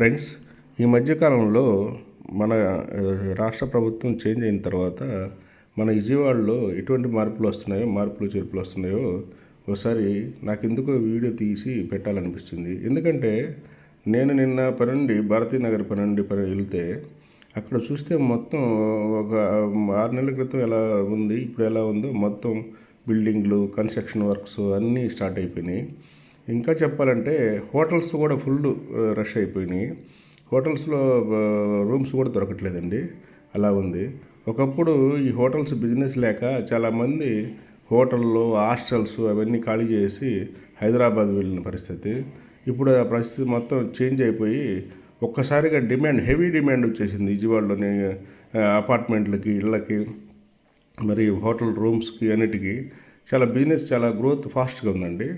Friends ఈ మధ్యకాలంలో మన రాష్ట్ర ప్రభుత్వం చేంజ్ అయిన తర్వాత మన విజయవాడలో ఎటువంటి మార్పులు వస్తున్నాయో మార్పులు చేర్పులు వస్తున్నాయో ఒకసారి నాకు ఎందుకో వీడియో తీసి పెట్టాలనిపిస్తుంది. ఎందుకంటే నేను నిన్న పనుండి భారతీ నగర్ పనుండి పని వెళ్తే అక్కడ చూస్తే మొత్తం ఒక ఆరు నెలల క్రితం ఎలా ఉంది ఇప్పుడు ఎలా ఉందో మొత్తం బిల్డింగ్లు కన్స్ట్రక్షన్ వర్క్స్ అన్నీ స్టార్ట్ అయిపోయినాయి. ఇంకా చెప్పాలంటే హోటల్స్ కూడా ఫుల్ రష్ అయిపోయినాయి. హోటల్స్లో రూమ్స్ కూడా దొరకట్లేదండి. అలా ఉంది. ఒకప్పుడు ఈ హోటల్స్ బిజినెస్ లేక చాలామంది హోటళ్ళు హాస్టల్స్ అవన్నీ ఖాళీ చేసి హైదరాబాద్ వెళ్ళిన పరిస్థితి. ఇప్పుడు ఆ పరిస్థితి మొత్తం చేంజ్ అయిపోయి ఒక్కసారిగా డిమాండ్ హెవీ డిమాండ్ వచ్చేసింది విజయవాడలోని అపార్ట్మెంట్లకి ఇళ్ళకి మరి హోటల్ రూమ్స్కి అన్నిటికీ. చాలా బిజినెస్ చాలా గ్రోత్ ఫాస్ట్గా ఉందండి.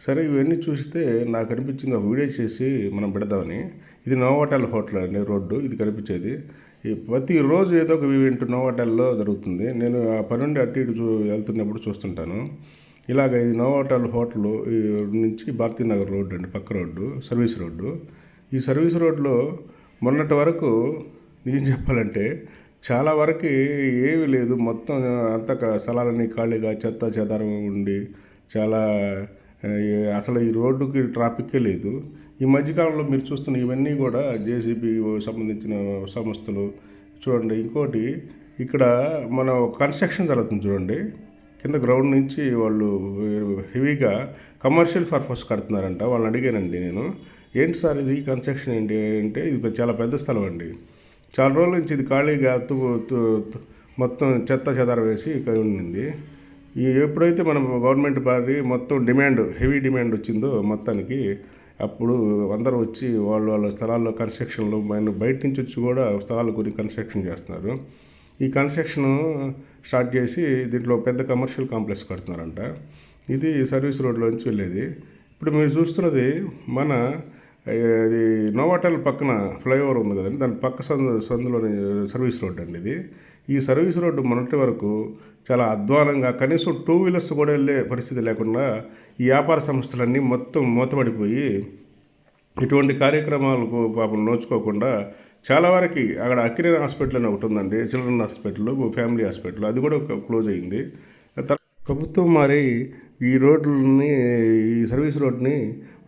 సరే ఇవన్నీ చూస్తే నాకు అనిపించింది ఒక వీడియో చేసి మనం పెడదామని. ఇది నోవాటల్ హోటల్ అండి రోడ్డు ఇది కనిపించేది. ఈ ప్రతిరోజు ఏదో ఒక ఈవెంట్ నోవాటల్లో జరుగుతుంది. నేను ఆ పని నుండి అటు ఇటు చూ- వెళ్తున్నప్పుడు చూస్తుంటాను. ఇలాగ ఇది నోవాటల్ హోటల్ ఈ నుంచి భారతీనగర్ రోడ్డు అండి పక్క రోడ్డు సర్వీస్ రోడ్డు. ఈ సర్వీస్ రోడ్లో మొన్నటి వరకు నిజం చెప్పాలంటే చాలా వరకు ఏమీ లేదు. మొత్తం అంత స్థలాలన్నీ ఖాళీగా చెత్త చెదారం ఉండి చాలా అసలు ఈ రోడ్డుకి ట్రాఫిక్కే లేదు. ఈ మధ్యకాలంలో మీరు చూస్తున్న ఇవన్నీ కూడా జేసీబీ సంబంధించిన సంస్థలు. చూడండి ఇంకోటి ఇక్కడ మన కన్స్ట్రక్షన్ జరుగుతుంది చూడండి. కింద గ్రౌండ్ నుంచి వాళ్ళు హెవీగా కమర్షియల్ పర్పస్ కడుతున్నారంట. వాళ్ళని అడిగానండి నేను. ఏంటి సార్ ఇది? కన్స్ట్రక్షన్ ఏంటి అంటే ఇది చాలా పెద్ద స్థలం అండి. చాలా రోజుల నుంచి ఇది ఖాళీగా మొత్తం చెత్త చెదారం వేసి ఇక్కడ ఉండింది. ఈ ఎప్పుడైతే మన గవర్నమెంట్ పార్టీ మొత్తం డిమాండ్ హెవీ డిమాండ్ వచ్చిందో మొత్తానికి అప్పుడు అందరూ వచ్చి వాళ్ళు వాళ్ళ స్థలాల్లో కన్స్ట్రక్షన్లు మన బయట నుంచి వచ్చి కూడా స్థలాల గురించి కన్స్ట్రక్షన్ చేస్తున్నారు. ఈ కన్స్ట్రక్షన్ స్టార్ట్ చేసి దీంట్లో పెద్ద కమర్షియల్ కాంప్లెక్స్ కడుతున్నారంట. ఇది సర్వీస్ రోడ్లో నుంచి వెళ్ళేది. ఇప్పుడు మీరు చూస్తున్నది మన అది ఇది నోవాటల్ పక్కన ఫ్లైఓవర్ ఉంది కదండి. దాని పక్క సందు సందులోని సర్వీస్ రోడ్ అండి ఇది. ఈ సర్వీస్ రోడ్డు మొన్నటి వరకు చాలా అధ్వానంగా కనీసం టూ వీలర్స్ కూడా వెళ్ళే పరిస్థితి లేకుండా ఈ వ్యాపార సంస్థలన్నీ మొత్తం మూతపడిపోయి ఇటువంటి కార్యక్రమాలకు పాపం నోచుకోకుండా చాలా వరకు అక్కడ అక్కినే హాస్పిటల్ అని ఒకటి ఉందండి. Children hospital family hospital. అది కూడా ఒక క్లోజ్ అయింది. ప్రభుత్వం మరి ఈ రోడ్లని ఈ సర్వీస్ రోడ్ని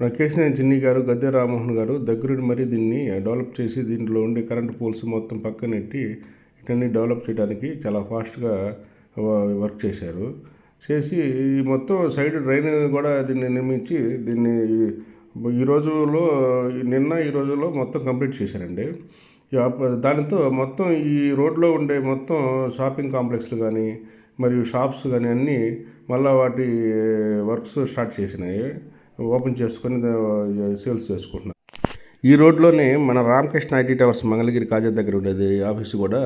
మన కేసినేని చిన్ని గారు గద్దె రామ్మోహన్ గారు దగ్గరుండి మరి దీన్ని డెవలప్ చేసి దీంట్లో ఉండే కరెంట్ పోల్స్ మొత్తం పక్కనెట్టి ఇటన్నీ డెవలప్ చేయడానికి చాలా ఫాస్ట్గా వర్క్ చేశారు. చేసి ఈ మొత్తం సైడ్ డ్రైన్ కూడా దీన్ని నిర్మించి దీన్ని ఈ రోజులో నిన్న ఈ రోజులో మొత్తం కంప్లీట్ చేశారండి. దానితో మొత్తం ఈ రోడ్లో ఉండే మొత్తం షాపింగ్ కాంప్లెక్స్లు కానీ మరియు షాప్స్ కానీ అన్నీ మళ్ళీ వాటి వర్క్స్ స్టార్ట్ చేసినాయి. ఓపెన్ చేసుకొని సేల్స్ చేసుకుంటున్నారు. ఈ రోడ్లోనే మన రామకృష్ణ ఐటీ టవర్స్ మంగళగిరి కాజా దగ్గర ఉండేది. ఆఫీస్ కూడా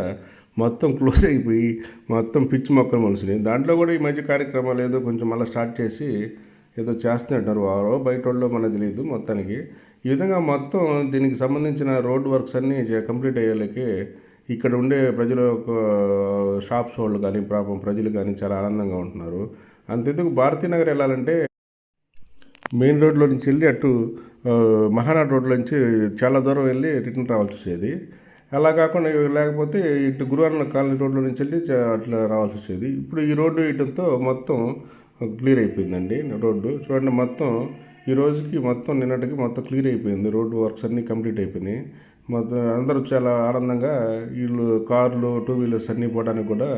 మొత్తం క్లోజ్ అయిపోయి మొత్తం పిచ్చి మొక్కలు మనుషులు. దాంట్లో కూడా ఈ మధ్య కార్యక్రమాలు ఏదో కొంచెం మళ్ళీ స్టార్ట్ చేసి ఏదో చేస్తున్నట్టారు వారో బయట వాళ్ళు మనకు తెలియదు మొత్తానికి. ఈ విధంగా మొత్తం దీనికి సంబంధించిన రోడ్ వర్క్స్ అన్నీ కంప్లీట్ అయ్యేళ్ళకి ఇక్కడ ఉండే ప్రజల షాప్స్ వాళ్ళు కానీ పాపం ప్రజలు కానీ చాలా ఆనందంగా ఉంటున్నారు. అంతెందుకు భారతీనగర్ వెళ్ళాలంటే మెయిన్ రోడ్లో నుంచి వెళ్ళి అటు మహానాడు రోడ్లో నుంచి చాలా దూరం వెళ్ళి రిటర్న్ రావాల్సి వచ్చేది. అలా కాకుండా లేకపోతే ఇటు గురువారం కాలనీ రోడ్లో నుంచి వెళ్ళి అట్లా రావాల్సి వచ్చేది. ఇప్పుడు ఈ రోడ్డు వేయడంతో మొత్తం క్లియర్ అయిపోయిందండి రోడ్డు. చూడండి మొత్తం ఈ రోజుకి మొత్తం నిన్నటికి మొత్తం క్లియర్ అయిపోయింది. రోడ్డు వర్క్స్ అన్నీ కంప్లీట్ అయిపోయినాయి. మొత్తం అందరూ చాలా ఆనందంగా వీళ్ళు కార్లు టూ వీలర్స్ అన్నీ పోవడానికి కూడా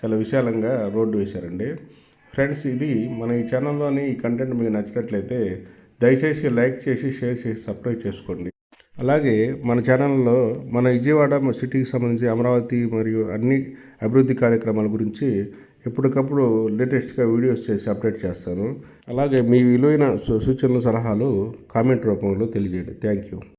చాలా విశాలంగా రోడ్డు వేశారండి. ఫ్రెండ్స్ ఇది మన ఈ ఛానల్లోని ఈ కంటెంట్ మీకు నచ్చినట్లయితే దయచేసి లైక్ చేసి షేర్ చేసి సబ్స్క్రైబ్ చేసుకోండి. అలాగే మన ఛానల్లో మన విజయవాడ సిటీకి సంబంధించి అమరావతి మరియు అన్ని అభివృద్ధి కార్యక్రమాల గురించి ఎప్పటికప్పుడు లేటెస్ట్గా వీడియోస్ చేసి అప్డేట్ చేస్తాను. అలాగే మీ విలువైన సూచనలు సలహాలు కామెంట్ రూపంలో తెలియజేయండి. Thank you.